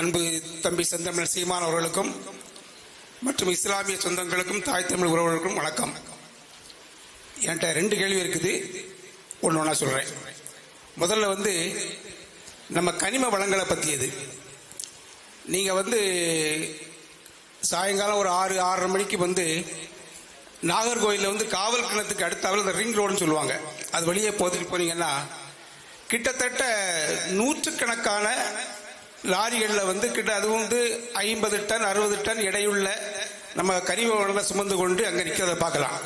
அன்பு தம்பி செந்தமிழ் சீமான் அவர்களுக்கும் மற்றும் இஸ்லாமிய சொந்தங்களுக்கும் தாய் தமிழ் உறவுகளுக்கும் வணக்கம். என்கிட்ட ரெண்டு கேள்வி இருக்குது. ஒன்று ஒன்றா சொல்கிறேன் முதல்ல வந்து நம்ம கனிம வளங்களை பற்றியது நீங்கள் வந்து சாயங்காலம் ஒரு ஆறு ஆறரை மணிக்கு வந்து நாகர்கோயிலில் வந்து காவல் கிணத்துக்கு அடுத்தாவில் இந்த ரிங் ரோடுன்னு சொல்லுவாங்க. அது வழியே போதுட்டு போனீங்கன்னா கிட்டத்தட்ட நூற்றுக்கணக்கான லாரிகளில் வந்து கிட்ட அதுவும் வந்து ஐம்பது டன் அறுபது டன் எடையுள்ள நம்ம கனிம வளங்களை சுமந்து கொண்டு அங்கே நிற்கிறத பார்க்கலாம்.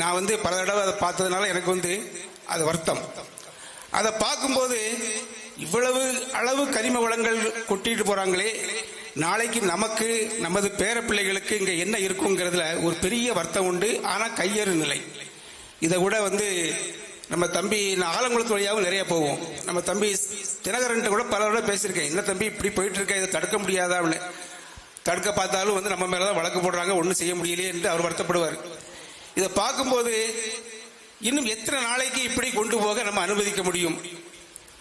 நான் வந்து பல தடவை அதை பார்த்ததுனால எனக்கு வந்து அது வருத்தம். அதை பார்க்கும்போது இவ்வளவு அளவு கனிம வளங்கள் கொட்டிட்டு போகிறாங்களே நாளைக்கு நமக்கு நமது பேர பிள்ளைகளுக்கு என்ன இருக்குங்கிறதுல ஒரு பெரிய வருத்தம் உண்டு ஆனால் கையறு நிலை. இதை கூட வந்து நம்ம தம்பி நான் ஆலங்குளத்து வழியாகவும் நிறைய போவோம். நம்ம தம்பி தினகரன்ட்ட கூட பல தடவை பேசியிருக்கேன். என்ன தம்பி இப்படி போயிட்டு இருக்கேன் இதை தடுக்க முடியாதான்னு. தடுக்க பார்த்தாலும் வந்து நம்ம மேலதான் வழக்கு போடுறாங்க ஒன்றும் செய்ய முடியலையே என்று அவர் வருத்தப்படுவார். இதை பார்க்கும்போது இன்னும் எத்தனை நாளைக்கு இப்படி கொண்டு போக நம்ம அனுமதிக்க முடியும்?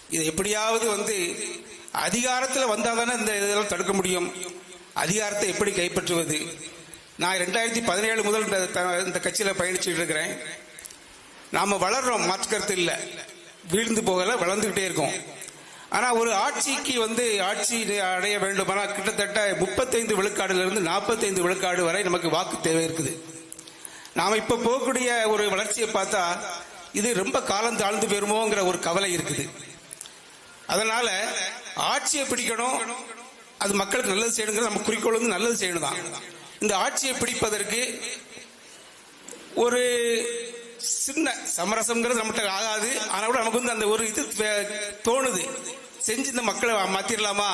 இது எப்படியாவது வந்து அதிகாரத்தில் வந்தால் தானே இந்த இதெல்லாம் தடுக்க முடியும்? அதிகாரத்தை எப்படி கைப்பற்றுவது? நான் ரெண்டாயிரத்தி பதினேழு முதல் இந்த த- இந்த கட்சியில் பயணிச்சுட்டு இருக்கிறேன். நாம் வளர்றோம் மாற்று கருத்து இல்லை. வீழ்ந்து போகல வளர்ந்துக்கிட்டே இருக்கோம். ஆனா ஒரு ஆட்சிக்கு வந்து ஆட்சி அடைய வேண்டுமானால் கிட்டத்தட்ட முப்பத்தைந்து விழுக்காடுல இருந்து நாற்பத்தைந்து விழுக்காடு வரை நமக்கு வாக்கு தேவை இருக்குது. நாம இப்ப போகக்கூடிய ஒரு வளர்ச்சியை பார்த்தா இது ரொம்ப காலம் தாழ்ந்து போயிருமோங்கிற ஒரு கவலை இருக்குது. அதனால ஆட்சியை பிடிக்கணும். அது மக்களுக்கு நல்லது செய்யணுங்கிற நம்ம குறிக்கோள் வந்து நல்லது செய்யணும் தான் இந்த ஆட்சியை பிடிப்பதற்கு ஒரு சின்ன சமரசம்ங்கிறது நம்மகிட்ட ஆகாது. ஆனா கூட நமக்கு வந்து அந்த ஒரு இது தோணுது. செஞ்சு இந்த மக்களை மாத்திரலாமா?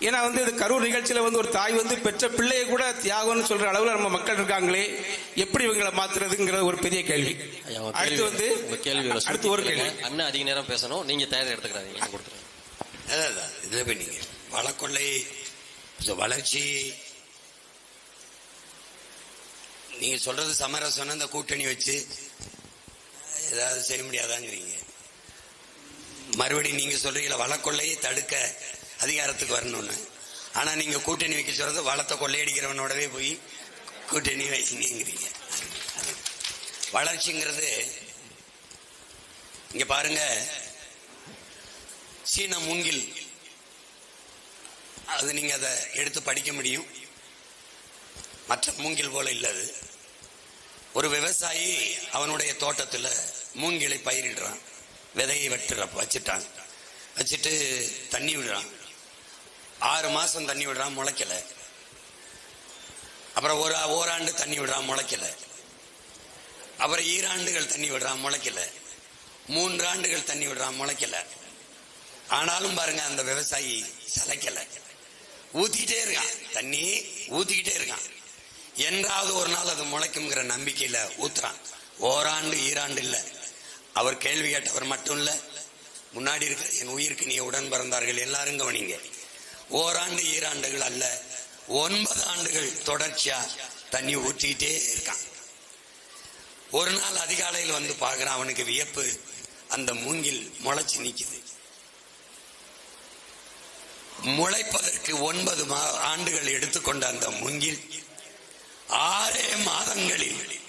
ஏன்னா வந்து இந்த கரூர் நிகழ்ச்சியில வந்து ஒரு தாய் வந்து பெற்ற பிள்ளையை கூட தியாகம்னு சொல்ற அளவுல நம்ம மக்கள் இருக்காங்களே எப்படி இவங்களை மாத்துறதுங்கிற ஒரு பெரிய கேள்வி. அடுத்து கேள்வி- வந்து கேள்வியோட அடுத்து ஒரு கேள்வி. அண்ணன் அதிக நேரம் பேசணும். நீங்க தயார் அதான் இதில் போய் நீங்கள் வளக்கொள்ளை வளர்ச்சி நீங்கள் சொல்றது சமரசம் இந்த கூட்டணி வச்சு ஏதாவது செய்ய முடியாதாங்கிறீங்க. மறுபடியும் நீங்கள் சொல்றீங்களா வளக்கொள்ளையை தடுக்க அதிகாரத்துக்கு வரணும்னு. ஆனால் நீங்கள் கூட்டணி வைக்க சொல்றது வளத்தை கொள்ளையடிக்கிறவனோடவே போய் கூட்டணி வைக்கிறீங்க வளர்ச்சிங்கிறது இங்க பாருங்க சீன மூங்கில். அது நீங்க அதை எடுத்து படிக்க முடியும். மற்ற மூங்கில் போல இல்ல அது ஒரு விவசாயி அவனுடைய தோட்டத்துல மூங்கிலை பயிரிடுறான். விதையை வெட்டுற வச்சுட்டான். வச்சுட்டு தண்ணி விடுறான். ஆறு மாசம் தண்ணி விடுறான் முளைக்கல. அப்புறம் ஒரு ஓராண்டு தண்ணி விடுறான் முளைக்கல. அப்புறம் ஈராண்டுகள் தண்ணி விடுறான் முளைக்கல. மூன்றாண்டுகள் தண்ணி விடுறான் முளைக்கல. ஆனாலும் பாருங்க அந்த விவசாயி சளைக்கல. ஊத்திக்கிட்டே இருக்கான். தண்ணி ஊத்திக்கிட்டே இருக்கான் என்றாவது ஒரு நாள் அது முளைக்குங்கிற நம்பிக்கையில் ஊத்துறான். ஓராண்டு ஈராண்டு இல்லை. அவர் கேள்வி கேட்டவர் மட்டும் இல்லை. முன்னாடி இருக்கிற என் உயிருக்கு நீ உடன் பிறந்தார்கள் எல்லாரும் கவனிங்க. ஓராண்டு ஈராண்டுகள் அல்ல. ஒன்பது ஆண்டுகள் தொடர்ச்சியா தண்ணி ஊற்றிக்கிட்டே இருக்கான். ஒரு நாள் அதிகாலையில் வந்து பார்க்குறான். அவனுக்கு வியப்பு அந்த மூங்கில் முளைச்சு நிற்கிது முளைப்பதற்கு ஒன்பது மா- ஆண்டுகள் எடுத்துக்கொண்ட அந்த மூங்கில் ஆறே மாதங்களில்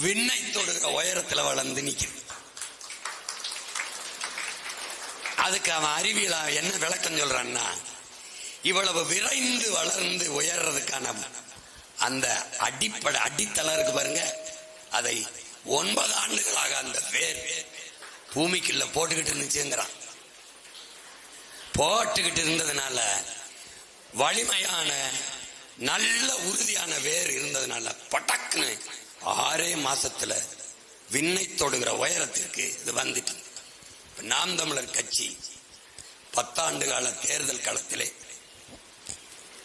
விண்ணை தொடுகிற உயரத்துல வளர்ந்து நிக்குது அதுக்கு அவன் அறிவியலா என்ன விளக்கம் சொல்றான்னா இவ்வளவு விரைந்து வளர்ந்து உயர்றதுக்கான அந்த அடிப்படை அடித்தளம் இருக்கு பாருங்க. அதை ஒன்பது ஆண்டுகளாக அந்த வேர் பூமிக்குள்ள போட்டுக்கிட்டு இருந்துச்சுங்கிறான். போட்டுக்கிட்டு இருந்ததுனால வலிமையான நல்ல உறுதியான வேர் இருந்ததுனால பட்டக்குன்னு ஆறே மாசத்துல விண்ணை தொடுகிற உயரத்திற்கு இது வந்துட்டு நாம் தமிழர் கட்சி பத்தாண்டு கால தேர்தல் களத்திலே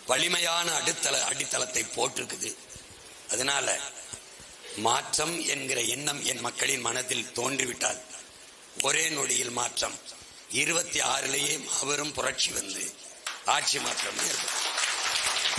வலிமையான அடித்தள அடித்தளத்தை போட்டிருக்குது. அதனால மாற்றம் என்கிற எண்ணம் என் மக்களின் மனதில் தோன்றிவிட்டால் ஒரே நொடியில் மாற்றம். இருபத்தி ஆறிலேயே மாபெரும் புரட்சி வந்து ஆட்சி மாற்றம் ஏற்படும்.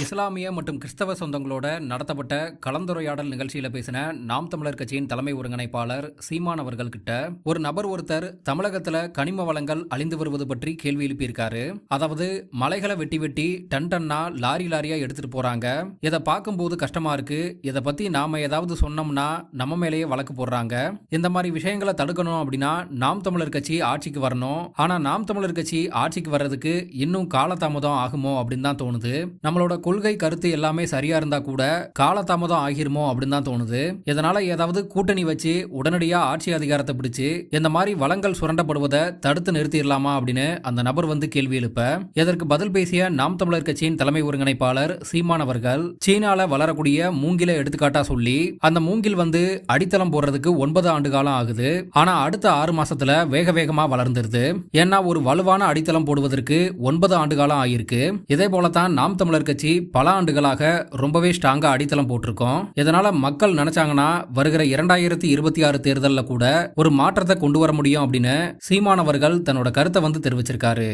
இஸ்லாமிய மற்றும் கிறிஸ்தவ சொந்தங்களோட நடத்தப்பட்ட கலந்துரையாடல் நிகழ்ச்சியில பேசின நாம் தமிழர் கட்சியின் தலைமை ஒருங்கிணைப்பாளர் சீமான் அவர்கள் கிட்ட ஒரு நபர் ஒருத்தர் தமிழகத்துல கனிம வளங்கள் அழிந்து வருவது பற்றி கேள்வி எழுப்பியிருக்காரு. அதாவது மலைகளை வெட்டி வெட்டி டன் டன்னா லாரி லாரியா எடுத்துட்டு போறாங்க. இதை பார்க்கும்போது கஷ்டமா இருக்கு. இதை பத்தி நாம ஏதாவது சொன்னோம்னா நம்ம மேலேயே வழக்கு போடுறாங்க. இந்த மாதிரி விஷயங்களை தடுக்கணும் அப்படின்னா நாம் தமிழர் கட்சி ஆட்சிக்கு வரணும். ஆனா நாம் தமிழர் கட்சி ஆட்சிக்கு வர்றதுக்கு இன்னும் காலதாமதம் ஆகுமோ அப்படின்னு தான் தோணுது. நம்மளோட கொள்கை கருத்து எல்லாமே சரியா இருந்தா கூட காலதாமதம் ஆகிருமோ அப்படின்னு தான் தோணுது. இதனால ஏதாவது கூட்டணி வச்சு உடனடியா ஆட்சி அதிகாரத்தை பிடிச்சு இந்த மாதிரி வளங்கள் சுரண்டப்படுவதை தடுத்து நிறுத்திடலாமா அப்படின்னு அந்த நபர் வந்து கேள்வி எழுப்ப இதற்கு பதில் பேசிய நாம் தமிழர் கட்சியின் தலைமை ஒருங்கிணைப்பாளர் சீமான் அவர்கள் சீனால வளரக்கூடிய மூங்கிலை எடுத்துக்காட்டா சொல்லி அந்த மூங்கில் வந்து அடித்தளம் போடுறதுக்கு ஒன்பது ஆண்டு காலம் ஆகுது. ஆனா அடுத்த ஆறு மாசத்துல வேக வேகமா வளர்ந்துருது. ஏன்னா ஒரு வலுவான அடித்தளம் போடுவதற்கு ஒன்பது ஆண்டு காலம் ஆகியிருக்கு. இதே போலதான் நாம் தமிழர் கட்சி பல ஆண்டுகளாக ரொம்பவே ஸ்ட்ராங்கா அடித்தளம் போட்டிருக்கோம். இதனால மக்கள் நினைச்சாங்கன்னா வருகிற இரண்டாயிரத்தி இருபத்தி ஆறு தேர்தலில் கூட ஒரு மாற்றத்தை கொண்டு வர முடியும் அப்படின்னு சீமானவர்கள் தன்னோட கருத்தை வந்து தெரிவிச்சிருக்காரு.